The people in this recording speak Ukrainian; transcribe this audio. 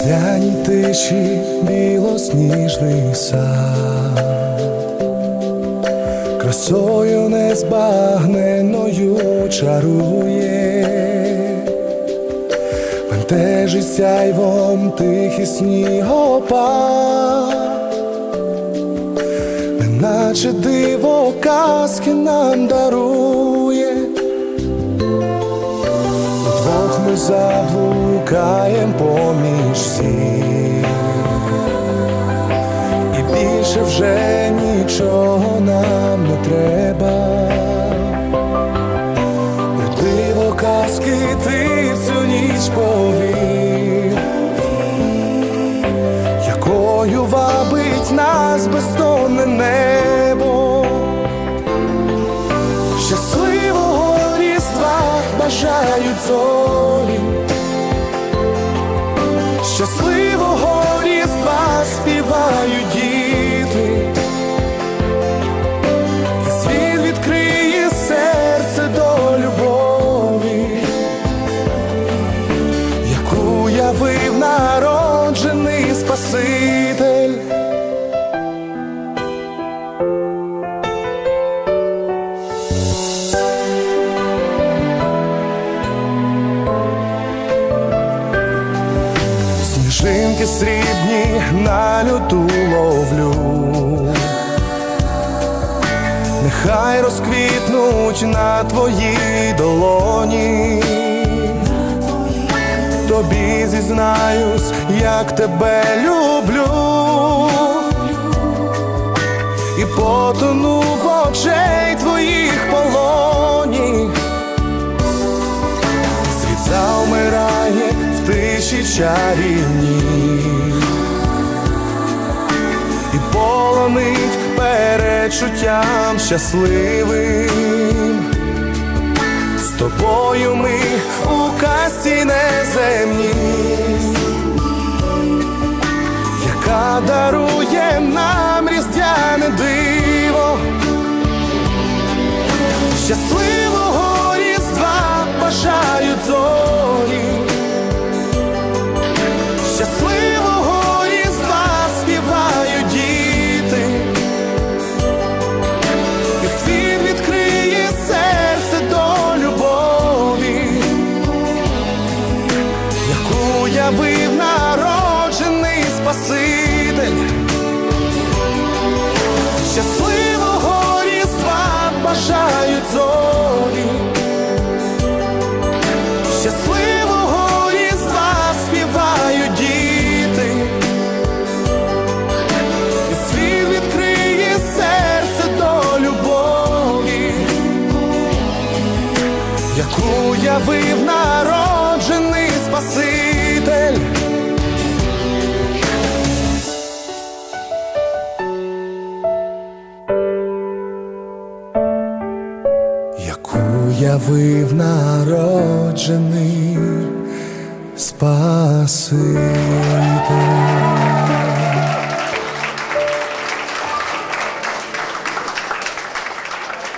весняній тиші білосніжний сад, красою незбагненою чарує, бентежить сяйвом тихий снігопад, неначе диво казки нам дарує. Заблукаєм поміж сіл. І більше вже нічого нам не треба. У диво казки ти в цю ніч повів Якою вабить нас бездонне небо. Щасливого різдва бажають зорі, щасливого різдва співають Сніжинки срібні на люту ловлю, нехай розквітнуть на твоїй долоні, тобі зізнаюсь, як тебе люблю, і потону в очей тиші чарівній І полонить перечуттям щасливим. З тобою ми у касті неземній явив народжений Спаситель. Щасливого різдва бажають зорі, щасливого різдва співають діти, і світ відкриє серце до любові, яку явив народжений Спаситель. яку явив народжений Спаситель.